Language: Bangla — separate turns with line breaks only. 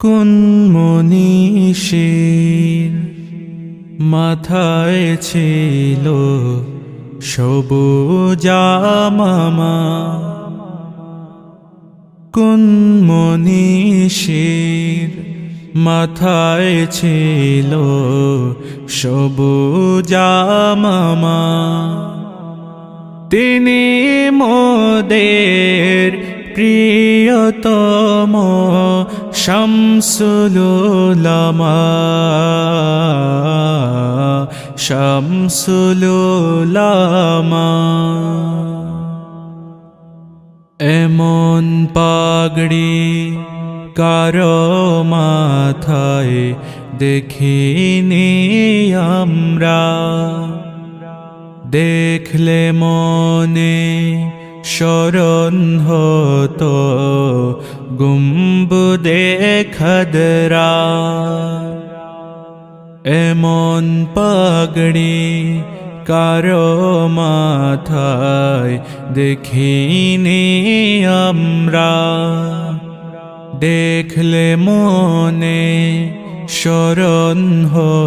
কোন মনীষীর মাথায় ছিল সবুজামামা কোন মনীষীর মাথায় ছিল সবুজামামা তিনি মোদের প্রিয়তম শামসুলুলামা শামসুলুলামা। এমন পাগড়ি কারও মাথায় দেখিনি আমরা। দেখলে মনে স্মরণ হতো গুম্বুদে খদরা। এমন পাগড়ি কারও মাথায় দেখিনি আমরা। দেখলে মনে স্মরণ হয়